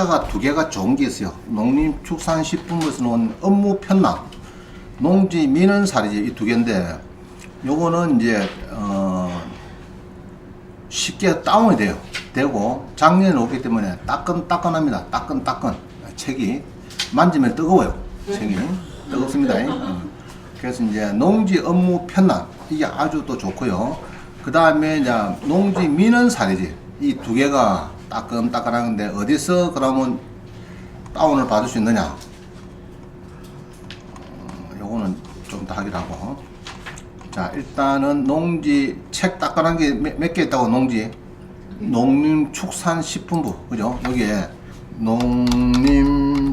책자가 두 개가 좋은 게 있어요. 농림축산식품부에서 나온 업무 편남, 농지 민원사리지 이두 개인데 요거는 이제 어 쉽게 다운이 돼요. 되고 작년에 오기 때문에 따끈따끈합니다. 따끈따끈 책이 만지면 뜨거워요. 책이 뜨겁습니다. 어. 그래서 이제 농지 업무 편남 이게 아주 또 좋고요. 그 다음에 이제 농지 민원 사례지 이두 개가 따끈따끈한데 어디서 그러면 다운을 받을 수 있느냐? 어, 요거는 좀 더 하기로 하고. 자 일단은 농지 책 따끈한 게 몇 개 있다고 농지 농림축산식품부 그죠? 여기에 농림축산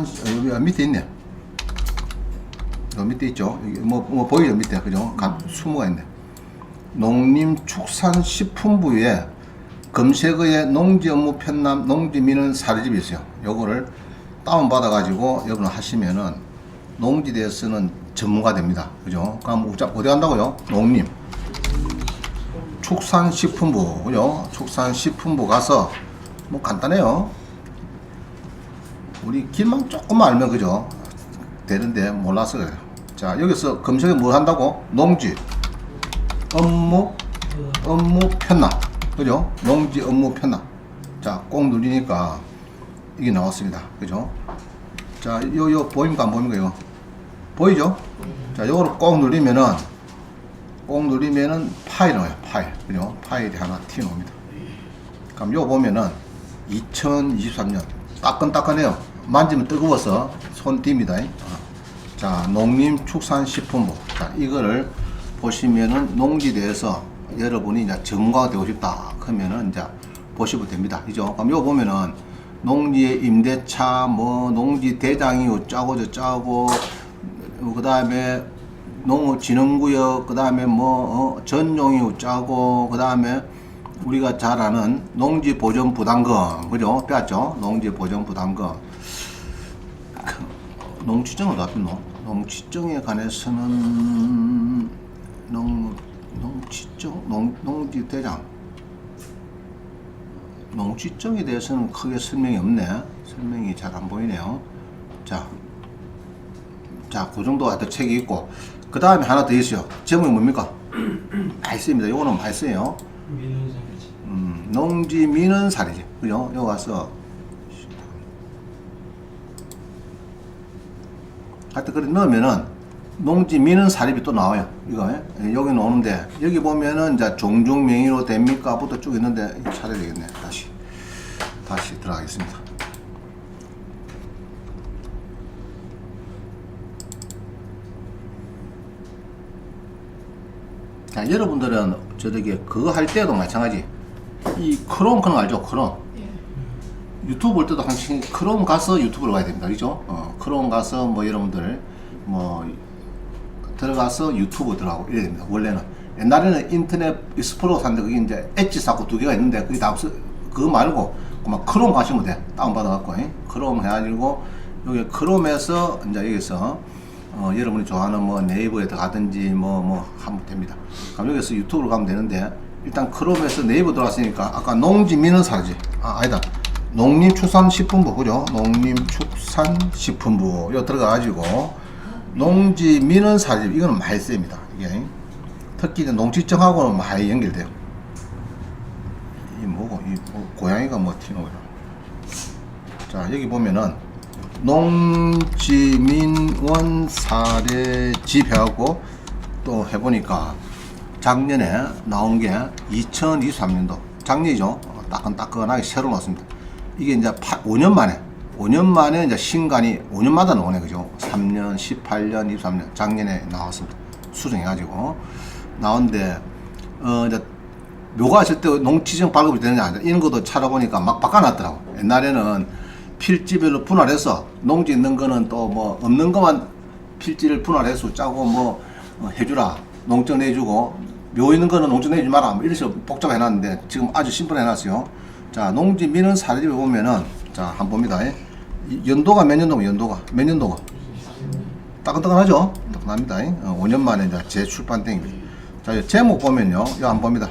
어, 여기 밑에 있네. 요 밑에 있죠. 여기 뭐, 뭐 보이죠 밑에 그죠? 간 수무가 있네. 농림축산식품부에 검색어에 농지 업무 편남 농지민은 사례집이 있어요. 요거를 다운 받아 가지고 여러분 하시면은 농지에 대해서는 전문가 됩니다. 그죠? 그럼 우자 어디 간다고요? 농림 축산식품부 그죠? 축산식품부 가서 뭐 간단해요. 우리 길만 조금만 알면 그죠? 되는데 몰라서 그래요. 자 여기서 검색에 뭘 한다고? 농지 업무 업무 편납 그죠? 농지 업무 편납 자 꼭 누르니까 이게 나왔습니다. 그죠? 자, 요, 요, 보입니까? 안 보입니까? 이거? 보이죠? 자, 요거를 꼭 누르면은, 꼭 누르면은 파일 나와요. 파일. 그죠? 파일이 하나 튀어나옵니다. 그럼 요 보면은 2023년 따끈따끈해요. 만지면 뜨거워서 손 띕니다. 어. 자, 농림축산식품부. 자, 이거를 보시면은 농지대에서 여러분이 이제 전문가가 되고 싶다. 그러면은 이제 보시면 됩니다. 그죠? 그럼 요 보면은 농지의 임대차, 뭐 농지 대장이 어쩌고 저쩌고, 그 다음에 농업진흥구역, 그 다음에 뭐 어, 전용이 어쩌고, 그 다음에 우리가 잘 아는 농지 보전 부담금, 그죠? 빼왔죠? 농지 보전 부담금. 그, 농지정은 어디 갔노? 농지정에 관해서는 농 농지정 농 농지 대장 농지정에 대해서는 크게 설명이 없네. 설명이 잘 안 보이네요. 자, 자, 그 정도 하여튼 책이 있고, 그 다음에 하나 더 있어요. 제목이 뭡니까? 말씀입니다. 요거는. 민원사례지. 음, 농지 민원 사례지. 그죠? 여기 와서. 하여튼 그래 넣으면은 농지 민원 사립이 또 나와요. 이거 예, 여기 나오는데 여기 보면은 이제 종중 명의로 됩니까부터 쭉 있는데 찾아야 되겠네. 다시 다시 들어가겠습니다. 자, 여러분들은 저렇게 그거 할 때도 마찬가지. 이 크롬 그런 거 알죠? 크롬. 유튜브 볼 때도 항상 크롬 가서 유튜브로 가야 됩니다. 그죠? 어, 크롬 가서 뭐 여러분들 뭐 들어가서 유튜브 들어가고 이래야 됩니다. 원래는 옛날에는 인터넷 익스플로러 샀는데 그게 이제 엣지 쌓고 두 개가 있는데 그게 다 없어. 그거 말고 그만 크롬 가시면 돼. 다운 받아 갖고 크롬 해가지고 여기 크롬에서 이제 여기서 어, 여러분이 좋아하는 뭐 네이버에 들어가든지 뭐 뭐 하면 됩니다. 그럼 여기서 유튜브로 가면 되는데 일단 크롬에서 네이버 들어갔으니까 아까 농지 민원 사지 아 아니다 농림축산식품부 그죠? 농림축산식품부 요 들어가가지고 농지 민원 사집 이거는 많이 씁니다. 이게 특히 농지청하고는 많이 연결돼요. 이 뭐고 이 뭐, 고양이가 뭐 튀노이라. 자 여기 보면은 농지민원 사례집 해갖고 또 해보니까 작년에 나온 게 2023년도 작년이죠. 어, 따끈따끈하게 새로 나왔습니다. 이게 이제 8, 5년 만에 5년 만에 이제 신간이 5년마다 나오네 그죠? 3년, 18년, 23년 작년에 나왔습니다. 수정해가지고 나온데 어 이제 묘가 있을 때 농지정 발급이 되느냐 안 되느냐 이런 것도 찾아보니까 막 바꿔놨더라고. 옛날에는 필지별로 분할해서 농지 있는 거는 또 뭐 없는 것만 필지를 분할해서 짜고 뭐 어, 해주라 농정 내주고 묘 있는 거는 농정 내주지 마라 뭐 이런 식으로 복잡해 놨는데 지금 아주 심플해 놨어요. 자 농지 민원 사례집에 보면은 자 한번 봅니다. 이 연도가 몇 년도가 연도가 몇 년도가 따끈따끈하죠? 따끈합니다. 어, 5년 만에 이제 재출판땡입니다. 자, 이 제목 보면요. 이거 한번 봅니다.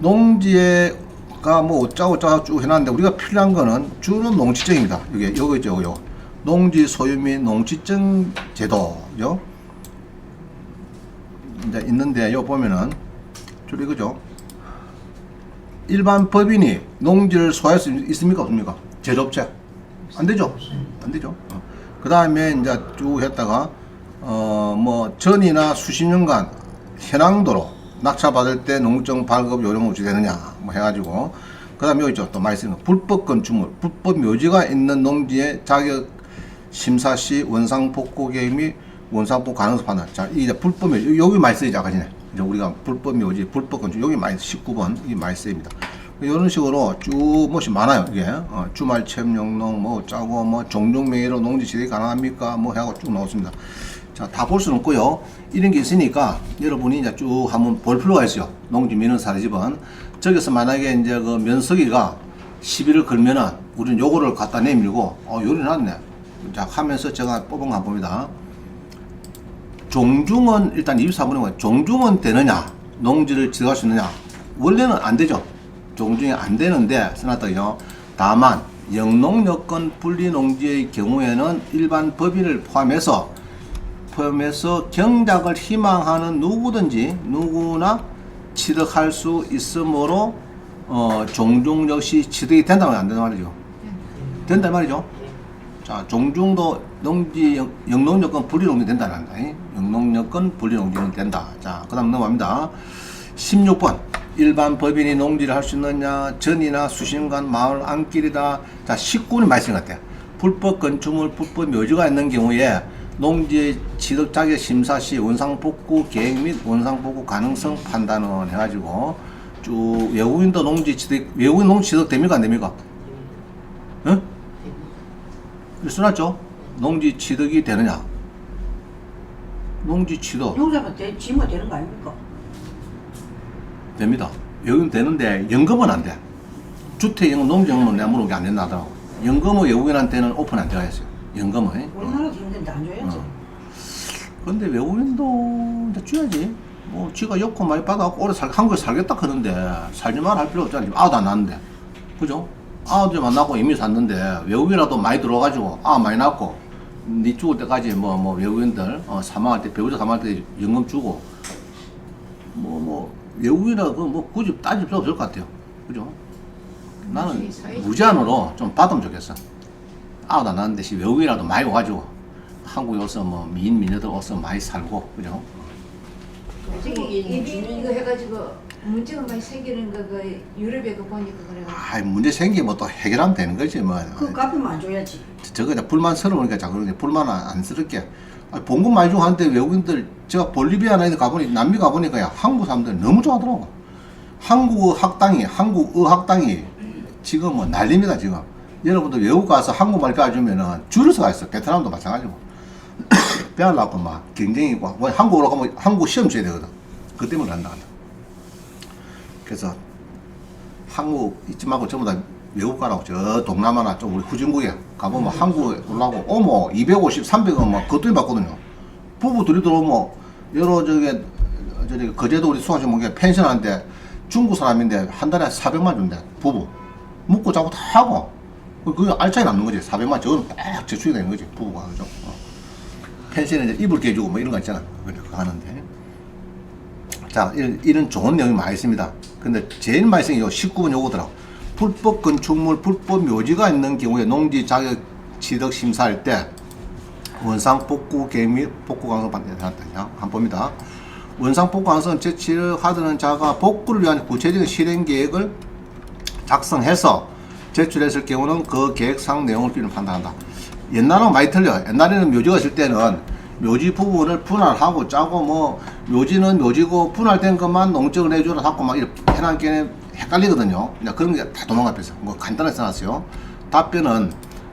농지의 뭐 어쩌고 저쩌고 쭉 해놨는데 우리가 필요한 거는 주는 농지증입니다. 이게 요거죠, 요 농지 소유 및 농지증 제도요. 이제 있는데 요 보면은 줄이 그죠? 일반 법인이 농지를 소유할 수 있습니까 없습니까? 제조업체 안 되죠? 안 되죠. 그 다음에 이제 쭉 했다가 어 뭐 전이나 수십 년간 현황도로 낙찰 받을 때 농정 발급 요령 어찌 되느냐 뭐 해가지고. 그 다음에 여기 있죠. 또 많이 쓰는 거. 불법 건축물 불법 묘지가 있는 농지의 자격 심사 시 원상 복구 계획 및 원상 복구 가능성 판단. 자 이제 불법 묘지. 여기 많이 쓰이죠 아까 전에. 이제 우리가 불법 묘지 불법 건축 여기 많이 19번 이게 많이 쓰입니다 이런 식으로 쭉 뭐시 많아요 이게. 어, 주말 체험 영농 뭐 짜고 뭐 종종 명의로 농지 지대 가능합니까? 뭐 해갖고 쭉 나왔습니다. 자 다 볼 수는 없고요. 이런 게 있으니까 여러분이 이제 쭉 한번 볼 필요가 있어요. 농지 민원 사례집은. 저기서 만약에 이제 그 면석이가 시비를 걸면은 우리는 요거를 갖다 내밀고 어 요리 났네. 자 하면서 제가 뽑은 거 봅니다. 종중은 일단 24번에 뭐 종중은 되느냐? 농지를 지어갈 수 있느냐? 원래는 안 되죠 종중이 안 되는데 써놨더니요 다만 영농 여건 분리 농지의 경우에는 일반 법인을 포함해서 포함해서 경작을 희망하는 누구든지 누구나 취득할 수 있으므로 어, 종중 역시 취득이 된다면 안 된단 말이죠 된단 말이죠 자, 종중도 농지 영- 영농 여건 분리 농지 된다는 거다. 영농 여건 분리 농지는 된다. 자, 그 다음 넘어갑니다. 16번. 일반 법인이 농지를 할 수 있느냐, 전이나 수신간 마을 안길이다. 자, 19는 말씀 같아요. 불법 건축물, 불법 묘지가 있는 경우에 농지 취득 자격 심사 시 원상 복구 계획 및 원상 복구 가능성 판단을 해가지고 쭉 외국인도 농지 취득, 외국인 농지 취득 됩니까? 안 됩니까? 응? 써놨죠? 농지 취득이 되느냐? 농지 취득 농사가 되, 지면 되는 거 아닙니까? 됩니다. 여기는 되는데 연금은 안 돼. 주택연금, 농지연금은 내가 물어본 게안 된다 하더라고. 연금은 외국인한테는 오픈 안 되어 있어요. 연금은. 우리나라도 힘든데 안 줘야지. 어. 근데 외국인도 이제 줘야지. 뭐 지가 여권 많이 받아갖고 오래 살 한국에 살겠다 하는데 살지 말아 할 필요 없잖아. 아도 안 낳는데. 그죠? 아들만 낳고 이미 샀는데 외국인이라도 많이 들어가지고 아 많이 낳고 니 죽을 때까지 뭐 뭐 외국인들 어, 사망할 때 배우자 사망할 때 연금 주고 뭐 뭐 외국인이라 그뭐 굳이 따질 필요 없을 것 같아요. 그죠? 나는 무제한으로 좀 받으면 좋겠어. 안 나는 대신 외국인이라도 많이 와가지고 한국에 와서 뭐 미인 미녀들 와서 많이 살고 그죠? 이거 해가지고 문제가 많이 생기는 거그 유럽에 그 보니까 그래가 아 문제 생기면 또 해결하면 되는 거지 뭐. 그 갚으면 안 줘야지. 저거 이제 불만스러우니까 자꾸 그러는데 불만 안 스럽게. 아, 봉급 많이 주고 하는데 외국인들 제가 볼리비아나 이런 데 가보니 남미 가보니까 야 한국 사람들 너무 좋아하더라고. 한국어 학당이 한국어 학당이 지금 뭐 난립니다 지금. 여러분들 외국 가서 한국말 배워주면은 줄을 서가 있어. 베트남도 마찬가지고. 배우려고 막 경쟁이 있고 뭐 한국어로 가면 한국 시험 쳐야 되거든. 그 때문에 간다 그래서 한국 잊지 말고 전부 다 외국 가라고 저 동남아나 좀 우리 후진국에 가보면 한국에 올라고. 오모 250, 300원 뭐 그것도 받거든요. 부부 둘이 들어오면 여러 저게 저기 거제도 우리 수강생 뭔게 펜션한데 중국 사람인데 한 달에 400만 준대 부부. 묵고 자고 다 하고. 그- 그 알차게 남는 거지. 400만 저거는 딱 저축이 되는 거지 부부가. 그죠. 어. 펜션에 이제 이불 깨주고 뭐 이런 거 있잖아. 그거 하는데 자, 이런, 이런 좋은 내용이 많이 있습니다. 근데 제일 많이 쓰는 게 19번 요거더라고. 불법 건축물, 불법 묘지가 있는 경우에 농지 자격 취득 심사할 때 원상 복구 계획 및 복구 강성 반대한다. 한 봅니다. 원상 복구 강성 제치를 하드는 자가 복구를 위한 구체적인 실행 계획을 작성해서 제출했을 경우는 그 계획상 내용을 필요 판단한다. 옛날하고 많이 틀려. 옛날에는 묘지가 있을 때는 묘지 부분을 분할하고 짜고 뭐 묘지는 묘지고 분할된 것만 농적을 해주라 하고 막 이렇게 해놨게 헷갈리거든요. 이제 그런 게 다 도망가버렸어. 뭐 간단하게 써놨어요. 답변은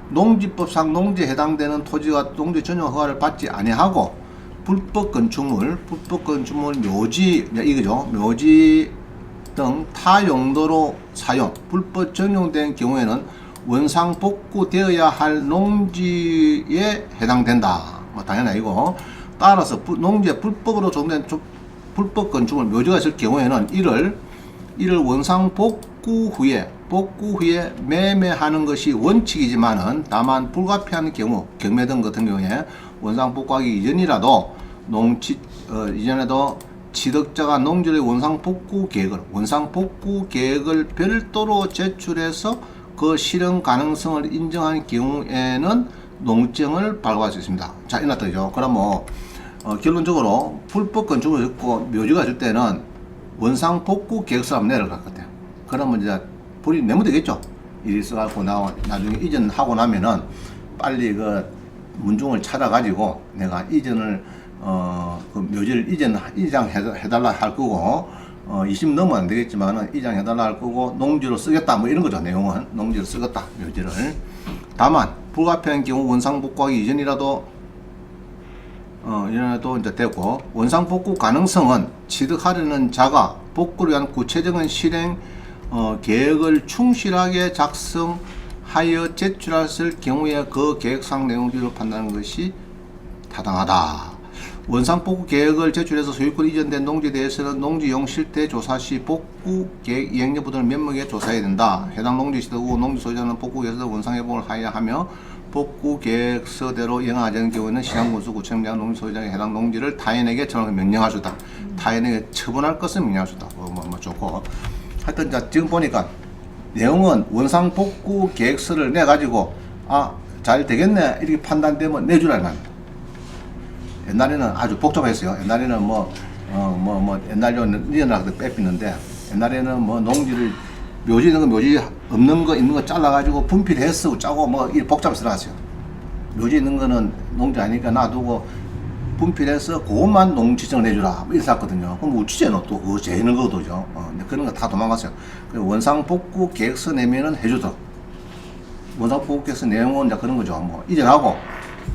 농지법상 농지에 해당되는 토지와 농지 전용 허가를 받지 아니하고 불법 건축물, 불법 건축물 묘지 이거죠. 묘지 등 타 용도로 사용, 불법 전용된 경우에는 원상 복구되어야 할 농지에 해당된다. 뭐 당연히 아니고 따라서 부- 농지에 불법으로 조- 불법 건축물 묘지가 있을 경우에는 이를 이를 원상 복구 후에 복구 후에 매매하는 것이 원칙이지만은 다만 불가피한 경우 경매 등 같은 경우에 원상 복구하기 이전이라도 농지 어, 이전에도 취득자가 농지의 원상 복구 계획을 원상 복구 계획을 별도로 제출해서 그 실현 가능성을 인정한 경우에는 농증을 발급할 수 있습니다. 자, 뜻이죠. 그럼 뭐 어, 결론적으로 불법 건축을 짓고 묘지가 줄 때는 원상 복구 계획서 한번 내려갈 것 같아요. 그러면 이제 불이 내면 되겠죠. 일이 있어갖고 나 나중에 이전하고 나면은 빨리 그 문중을 찾아가지고 내가 이전을 어 그 묘지를 이전 이장 해달라 할 거고 어 20 넘으면 안 되겠지만은 이장 해달라 할 거고 농지로 쓰겠다 뭐 이런 거죠 내용은 농지로 쓰겠다 묘지를 다만 불가피한 경우 원상 복구하기 이전이라도 어, 이래도 이제 되고 원상 복구 가능성은 취득하려는 자가 복구를 위한 구체적인 실행 어, 계획을 충실하게 작성하여 제출했을 경우에 그 계획상 내용들을 판단하는 것이 타당하다. 원상 복구 계획을 제출해서 소유권 이전된 농지에 대해서는 농지용 실태 조사 시 복구 계획 이행 여부를 면밀하게 조사해야 된다. 해당 농지 시도고 농지 소유자는 복구 계획서 원상 회복을 하여야 하며 복구 계획서대로 이행하지 않은 경우에는 시장군수 구청장 농지 소유자가 해당 농지를 타인에게 전원 명령할 수 있다. 타인에게 처분할 것을 명령할 수 있다. 뭐, 뭐, 뭐 좋고. 하여튼 자, 지금 보니까 내용은 원상 복구 계획서를 내 가지고 아 잘 되겠네 이렇게 판단되면 내주라는 말입니다. 옛날에는 아주 복잡했어요. 옛날에는 뭐, 어, 뭐, 뭐, 옛날에는 일어나도 뺏기는데, 옛날에는 뭐, 농지를, 묘지 있는 거, 묘지 없는 거, 있는 거 잘라가지고 분필해서 짜고 뭐, 이 복잡해서 나갔어요. 묘지 있는 거는 농지 아니니까 놔두고 분필해서 그것만 농지정을 내주라. 뭐 이렇게 샀거든요. 그럼 우치제는 또 그거 재는 거도죠. 어, 그런 거 다 도망갔어요. 원상복구 계획서 내면은 해주더라고. 원상복구 계획서 내용은 이제 그런 거죠. 뭐, 이전하고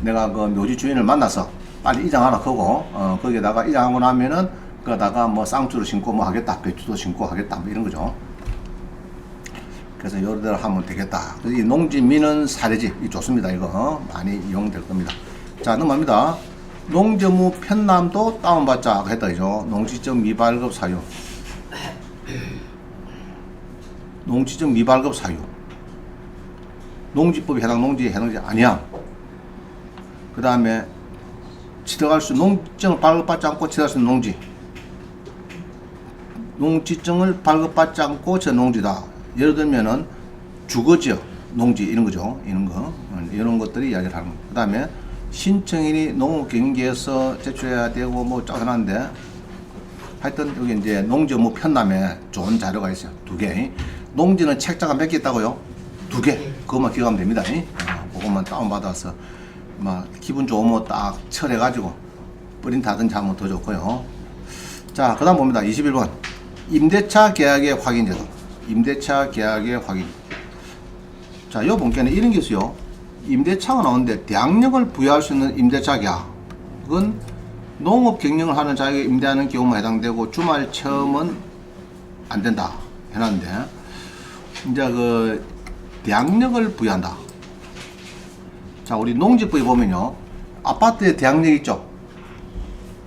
내가 그 묘지 주인을 만나서 빨리 이장하라 그거. 어 거기에다가 이장하고 나면은 그다가 뭐 쌍주를 심고 뭐 하겠다 배추도 심고 하겠다 뭐 이런 거죠. 그래서 여러대로 하면 되겠다. 이 농지 미는 사례지. 이 좋습니다 이거. 어? 많이 이용될 겁니다. 자 넘어갑니다. 농지무 편남도 다운받자. 했다 이죠. 농지적 미발급 사유. 농지적 미발급 사유. 농지법에 해당 농지에 해당지 아니야 그 다음에 취득할 수 농지증을 발급받지 않고 취득할 수 있는 농지. 농지증을 발급받지 않고 저 농지다. 예를 들면은 주거지역 농지 이런 거죠. 이런 거. 어, 이런 것들이 이야기를 하는 거그 다음에 신청인이 농업경계에서 제출해야 되고 뭐 짜증난데 하여튼 여기 이제 농지 업 무 편남에 좋은 자료가 있어요. 두개. 농지는 책자가 몇 개 있다고요? 두개. 그것만 기억하면 됩니다. 어, 그것만 다운받아서 막 기분 좋으면 딱 철해가지고 프린트 하든지 하면 더 좋고요. 자, 그 다음 봅니다. 21번. 임대차 계약의 확인 제도. 임대차 계약의 확인. 자, 요 본께는 이런 게 있어요. 임대차가 나오는데 대항력을 부여할 수 있는 임대차 계약. 그건 농업 경영을 하는 자에게 임대하는 경우만 해당되고 주말 체험은 안 된다. 해놨는데 이제 그 대항력을 부여한다. 자, 우리 농지법에 보면요. 아파트에 대항력 있죠.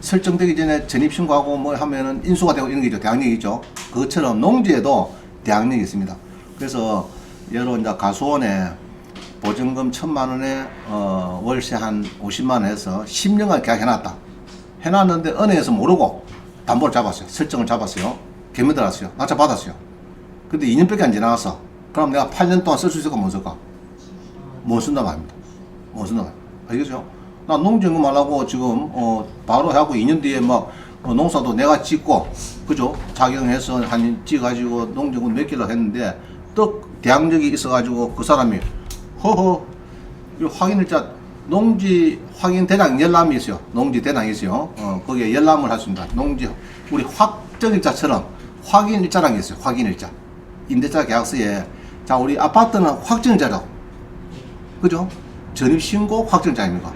설정되기 전에 전입신고하고 뭐 하면은 인수가 되고 이런 게 있죠. 대항력이 있죠. 그것처럼 농지에도 대항력이 있습니다. 그래서 예로 이제 가수원에 보증금 천만 원에 어, 월세 한 50만 원 해서 10년간 계약해놨다. 해놨는데 은행에서 모르고 담보를 잡았어요. 설정을 잡았어요. 개면 들었어요. 낙찰 받았어요. 근데 2년밖에 안 지나갔어. 그럼 내가 8년 동안 쓸 수 있을까 못 쓸까? 못 쓴다 말입니다. 못 쓴다 말입니다. 알겠죠? 나 농지연금 하려고 지금 어 바로 하고 2년 뒤에 막 어, 농사도 내가 짓고 그죠? 작용해서 한 지가지고 농지연금 몇 개를 했는데 또 대항력이 있어가지고 그 사람이 허허 이 확인일자 농지 확인 대장 열람이 있어요. 농지 대장이 있어요. 어 거기에 열람을 할 수 있습니다. 농지 우리 확정일자처럼 확인일자라는 게 있어요. 확인일자 임대차 계약서에 자 우리 아파트는 확정일자죠. 그죠? 전입신고 확정일자입니까?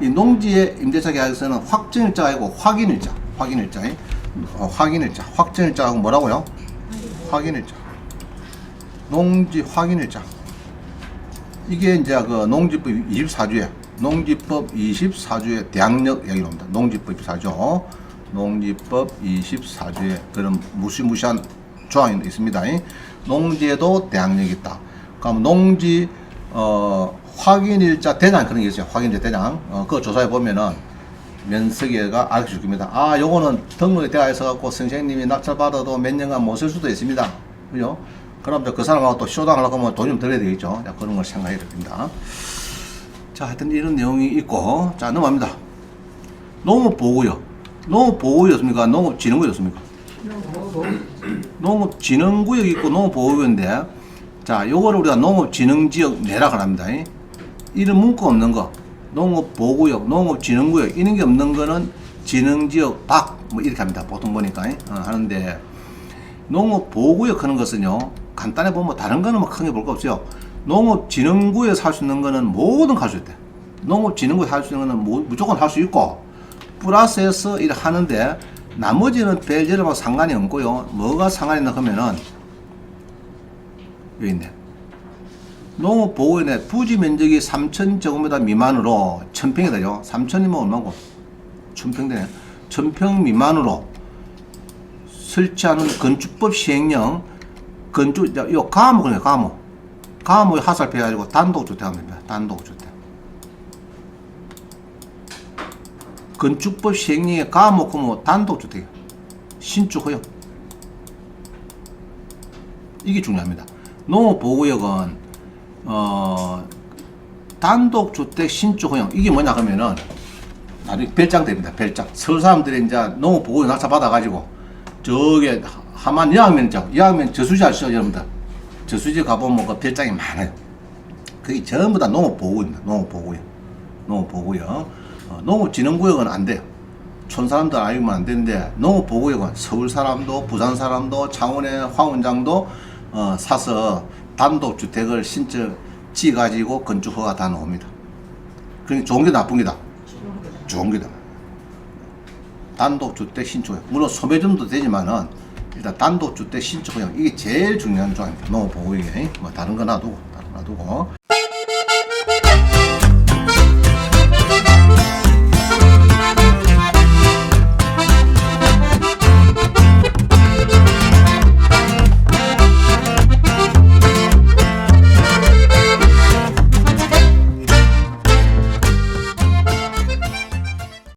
이 농지의 임대차 계약서는 확정일자가 아니고 확인일자, 확인일자, 어, 확인일자, 확정일자하고 뭐라고요? 확인일자, 농지 확인일자. 이게 이제 그 농지법 24조에 농지법 24조의 대항력 얘기로 합니다. 농지법 24조, 농지법 24조에 그런 무시무시한 조항이 있습니다. 농지에도 대항력이 있다. 그럼 농지 어, 확인일자 대장 그런 게 있어요. 확인일자 대장. 어, 그거 조사해 보면은 면석이가 알려줄 겁니다. 아, 요거는 등록이 되어 있어갖고 선생님이 낙찰 받아도 몇 년간 못 쓸 수도 있습니다. 그죠? 그럼 그 사람하고 또 쇼당하려고 하면 돈 좀 들어야 되겠죠. 자, 그런 걸 생각해야 됩니다. 자, 하여튼 이런 내용이 있고, 자, 넘어갑니다. 농업보호구역. 농업보호구역이었습니까? 농업진흥구역이었습니까? 농업진흥구역이 있고 농업보호구역인데, 자, 요거를 우리가 농업진흥지역 내락을 합니다. 이. 이런 문구 없는 거. 농업보호구역, 농업진흥구역, 이런 게 없는 거는 진흥지역 밖, 뭐 이렇게 합니다. 보통 보니까. 이. 어, 하는데, 농업보호구역 하는 것은요, 간단히 보면 다른 거는 뭐 크게 볼 거 없어요. 농업진흥구에 살 수 있는 거는 뭐든 할 수 있대. 농업진흥구에 할수 있는 거는 뭐- 무조건 할 수 있고, 플러스해서 일 하는데, 나머지는 벨제르하고 상관이 없고요. 뭐가 상관이 있나 하면은, 여기 있네. 농업보호원의 부지 면적이 3,000제곱미터 미만으로 1,000평이 되죠. 3,000이면 얼마고? 1,000평 되네. 1,000평 미만으로 설치하는 건축법 시행령 건축 요 그래요 가무 가무 하살표 해가지고 단독주택 하면 됩니다 단독주택 건축법 시행령에 가무 그뭐 단독주택 신축 허용 이게 중요합니다 농업보호구역은 어 단독주택 신축 허용. 이게 뭐냐 하면은 나중에 별장 됩니다 별장. 서울 사람들이 이제 농업보호구역 낙찰 받아가지고 저게 하만 여학면 죠 여학면 저수지 아시죠 여러분들. 저수지 가보면 그 별장이 많아요. 그게 전부 다 농업보호구입니다 농업보호구역 농업보호구역 어, 농업진흥구역은 안 돼요. 촌 사람들 알면 안 되는데 농업보호구역은 서울 사람도 부산 사람도 창원의 황원장도 어, 사서 단독주택을 신청 지 가지고 건축허가 다 나옵니다. 그러니까 좋은 게 나쁜 게다. 좋은 게다 단독주택 신축. 물론 소매점도 되지만은 일단 단독주택 허용 이게 제일 중요한 조항입니다. 농업보호구역에 뭐 다른 거 놔두고 다른 거 놔두고